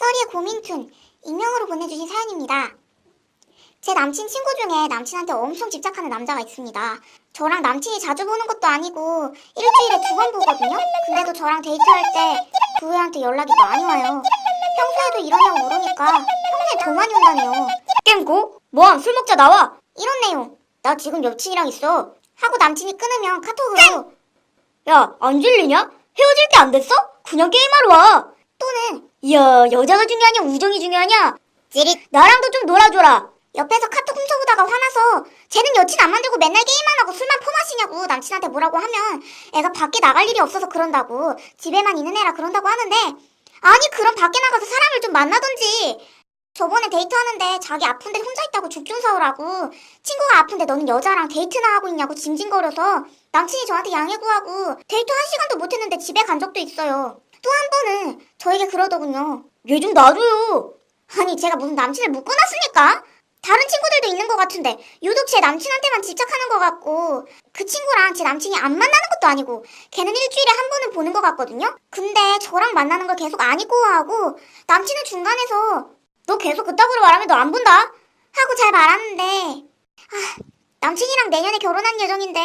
썰이의 고민툰, 익명으로 보내주신 사연입니다. 제 남친 친구 중에 남친한테 엄청 집착하는 남자가 있습니다. 저랑 남친이 자주 보는 것도 아니고 일주일에 두 번 보거든요. 근데도 저랑 데이트할 때그 후에한테 연락이 많이 와요. 평소에도 이러냐고 물으니까 평소에 더 많이 온다네요. 깽고? 뭐함 술 먹자 나와 이런 내용. 나 지금 여친이랑 있어. 하고 남친이 끊으면 카톡으로 야 안 질리냐? 헤어질 게안 됐어? 그냥 게임하러 와 또는 이야 여자가 중요하냐 우정이 중요하냐? 찌릿. 나랑도 좀 놀아줘라. 옆에서 카톡 훔쳐보다가 화나서 쟤는 여친 안 만들고 맨날 게임만 하고 술만 퍼마시냐고 남친한테 뭐라고 하면 애가 밖에 나갈 일이 없어서 그런다고 집에만 있는 애라 그런다고 하는데 아니 그럼 밖에 나가서 사람을 좀 만나던지. 저번에 데이트하는데 자기 아픈데 혼자 있다고 죽 좀 사오라고. 친구가 아픈데 너는 여자랑 데이트나 하고 있냐고 징징거려서 남친이 저한테 양해 구하고 데이트 한 시간도 못했는데 집에 간 적도 있어요 또 한 번은 저에게 그러더군요 얘 좀 놔줘요 아니 제가 무슨 남친을 묶어놨습니까? 다른 친구들도 있는 것 같은데 유독 제 남친한테만 집착하는 것 같고 그 친구랑 제 남친이 안 만나는 것도 아니고 걔는 일주일에 한 번은 보는 것 같거든요? 근데 저랑 만나는 걸 계속 아니고 하고 남친은 중간에서 너 계속 그따구로 말하면 너 안 본다 하고 잘 말하는데 아 남친이랑 내년에 결혼할 예정인데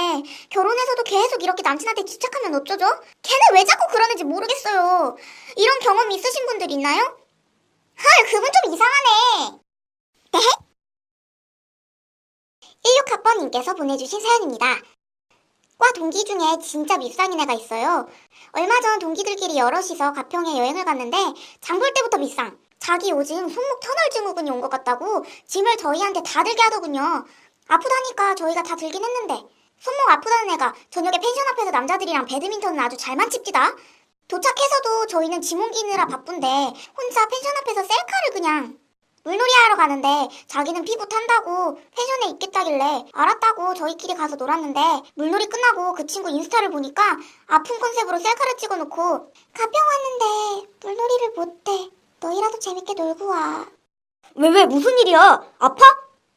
결혼해서도 계속 이렇게 남친한테 집착하면 어쩌죠? 걔는 왜 자꾸 그러는지 모르겠어요 이런 경험 있으신 분들 있나요? 헐 그분 좀 이상하네 16학번님께서 보내주신 사연입니다. 과 동기 중에 진짜 밉상인 애가 있어요. 얼마 전 동기들끼리 여럿이서 가평에 여행을 갔는데 장 볼 때부터 밉상. 자기 요즘 손목 터널 증후군이 온 것 같다고 짐을 저희한테 다 들게 하더군요. 아프다니까 저희가 다 들긴 했는데 손목 아프다는 애가 저녁에 펜션 앞에서 남자들이랑 배드민턴을 아주 잘만 칩디다. 도착해서도 저희는 짐 옮기느라 바쁜데 혼자 펜션 앞에서 셀카를 그냥 물놀이 하러 가는데 자기는 피부 탄다고 펜션에 있겠다길래 알았다고 저희끼리 가서 놀았는데 물놀이 끝나고 그 친구 인스타를 보니까 아픈 컨셉으로 셀카를 찍어놓고 가평 왔는데 물놀이를 못해 너희라도 재밌게 놀고 와 왜 왜 무슨 일이야 아파?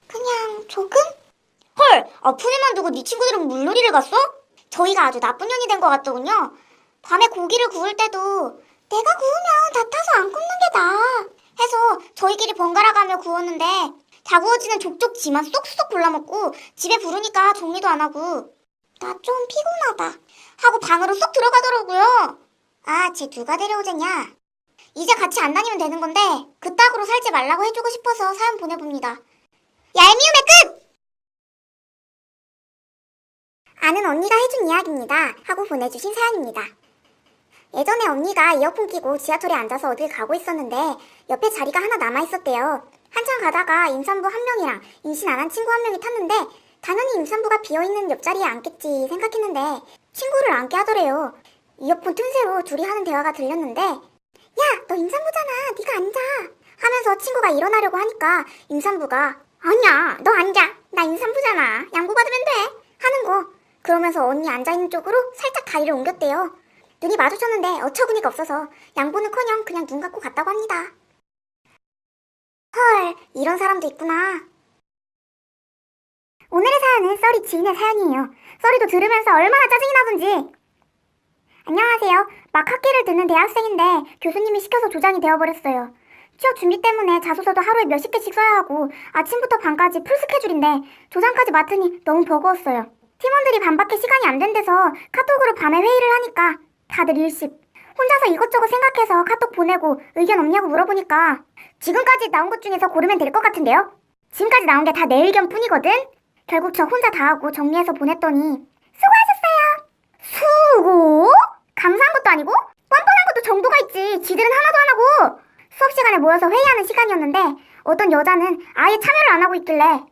그냥 조금? 헐 아픈 애만 두고 네 친구들은 물놀이를 갔어? 저희가 아주 나쁜 년이 된 것 같더군요 밤에 고기를 구울 때도 내가 구우면 다 타서 안 굽는 게 나아 해서 저희끼리 번갈아 가며 구웠는데 다 구워지는 족족 지만 쏙쏙 골라먹고 집에 부르니까 정리도 안 하고 나 좀 피곤하다 하고 방으로 쏙 들어가더라고요 아 쟤 누가 데려오겠냐 이제 같이 안 다니면 되는 건데 그따구로 살지 말라고 해주고 싶어서 사연 보내봅니다 얄미움의 끝! 아는 언니가 해준 이야기입니다 하고 보내주신 사연입니다 예전에 언니가 이어폰 끼고 지하철에 앉아서 어딜 가고 있었는데 옆에 자리가 하나 남아있었대요. 한참 가다가 임산부 한 명이랑 임신 안 한 친구 한 명이 탔는데 당연히 임산부가 비어있는 옆자리에 앉겠지 생각했는데 친구를 앉게 하더래요. 이어폰 틈새로 둘이 하는 대화가 들렸는데 야 너 임산부잖아 네가 앉아 하면서 친구가 일어나려고 하니까 임산부가 아니야 너 앉아 나 임산부잖아 양보받으면 돼 하는 거 그러면서 언니 앉아있는 쪽으로 살짝 다리를 옮겼대요. 눈이 마주쳤는데 어처구니가 없어서 양보는커녕 그냥 눈 감고 갔다고 합니다. 헐, 이런 사람도 있구나. 오늘의 사연은 써리 지인의 사연이에요. 써리도 들으면서 얼마나 짜증이 나던지. 안녕하세요. 막 학기를 듣는 대학생인데 교수님이 시켜서 조장이 되어버렸어요. 취업 준비 때문에 자소서도 하루에 몇십 개씩 써야 하고 아침부터 밤까지 풀 스케줄인데 조장까지 맡으니 너무 버거웠어요. 팀원들이 반밖에 시간이 안 된대서 카톡으로 밤에 회의를 하니까 다들 일십. 혼자서 이것저것 생각해서 카톡 보내고 의견 없냐고 물어보니까 지금까지 나온 것 중에서 고르면 될 것 같은데요? 지금까지 나온 게 다 내 의견 뿐이거든? 결국 저 혼자 다 하고 정리해서 보냈더니 수고하셨어요. 수고? 감사한 것도 아니고 뻔뻔한 것도 정도가 있지. 지들은 하나도 안 하고 수업 시간에 모여서 회의하는 시간이었는데 어떤 여자는 아예 참여를 안 하고 있길래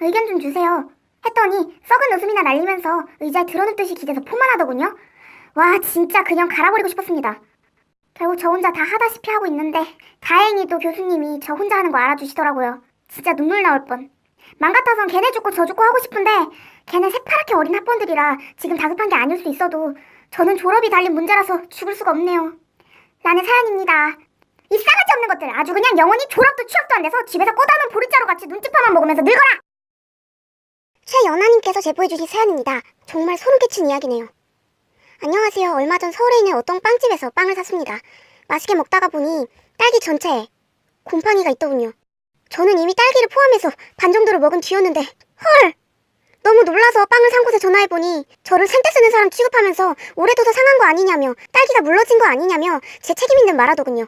의견 좀 주세요. 했더니 썩은 웃음이나 날리면서 의자에 드러눕듯이 기대서 포만하더군요. 와 진짜 그냥 갈아버리고 싶었습니다. 결국 저 혼자 다 하다시피 하고 있는데 다행히도 교수님이 저 혼자 하는 거 알아주시더라고요. 진짜 눈물 나올 뻔. 맘 같아선 걔네 죽고 저 죽고 하고 싶은데 걔네 새파랗게 어린 학번들이라 지금 다급한 게 아닐 수 있어도 저는 졸업이 달린 문제라서 죽을 수가 없네요. 라는 사연입니다. 이 싸가지 것들 아주 그냥 영원히 졸업도 취업도 안 돼서 집에서 꼬다놓은 보리자루 같이 눈치파만 먹으면서 늙어라! 최연아님께서 제보해주신 사연입니다. 정말 소름 끼친 이야기네요. 안녕하세요. 얼마 전 서울에 있는 어떤 빵집에서 빵을 샀습니다. 맛있게 먹다가 보니 딸기 전체에 곰팡이가 있더군요. 저는 이미 딸기를 포함해서 반 정도를 먹은 뒤였는데 헐! 너무 놀라서 빵을 산 곳에 전화해보니 저를 센때 쓰는 사람 취급하면서 오래 둬서 상한 거 아니냐며 딸기가 물러진 거 아니냐며 제 책임 있는 말하더군요.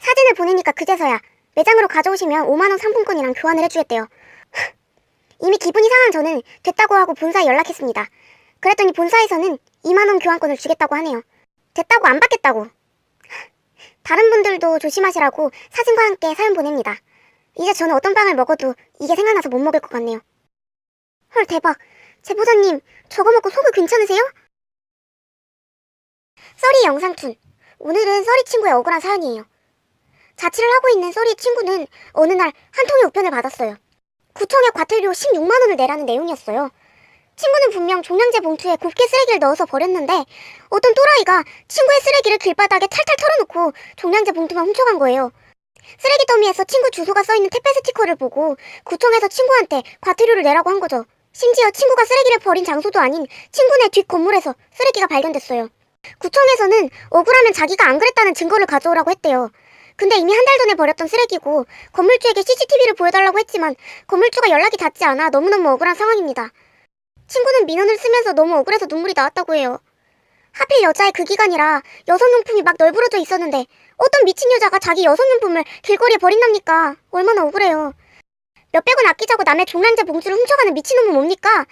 사진을 보내니까 그제서야 매장으로 가져오시면 5만원 상품권이랑 교환을 해주겠대요. 이미 기분이 상한 저는 됐다고 하고 본사에 연락했습니다. 그랬더니 본사에서는 2만원 교환권을 주겠다고 하네요. 됐다고 안 받겠다고. 다른 분들도 조심하시라고 사진과 함께 사연 보냅니다. 이제 저는 어떤 빵을 먹어도 이게 생각나서 못 먹을 것 같네요. 헐 대박. 제보자님 저거 먹고 속이 괜찮으세요? 써리 영상툰. 오늘은 써리 친구의 억울한 사연이에요. 자취를 하고 있는 써리 친구는 어느 날 한 통의 우편을 받았어요. 구청에 과태료 16만 원을 내라는 내용이었어요. 친구는 분명 종량제 봉투에 곱게 쓰레기를 넣어서 버렸는데 어떤 또라이가 친구의 쓰레기를 길바닥에 탈탈 털어놓고 종량제 봉투만 훔쳐간 거예요. 쓰레기 더미에서 친구 주소가 써있는 택배 스티커를 보고 구청에서 친구한테 과태료를 내라고 한 거죠. 심지어 친구가 쓰레기를 버린 장소도 아닌 친구네 뒷 건물에서 쓰레기가 발견됐어요. 구청에서는 억울하면 자기가 안 그랬다는 증거를 가져오라고 했대요. 근데 이미 한 달 전에 버렸던 쓰레기고 건물주에게 CCTV를 보여달라고 했지만 건물주가 연락이 닿지 않아 너무너무 억울한 상황입니다. 친구는 민원을 쓰면서 너무 억울해서 눈물이 나왔다고 해요. 하필 여자의 그 기간이라 여성용품이 막 널브러져 있었는데 어떤 미친 여자가 자기 여성용품을 길거리에 버린답니까? 얼마나 억울해요. 몇백 원 아끼자고 남의 종량제 봉투를 훔쳐가는 미친놈은 뭡니까?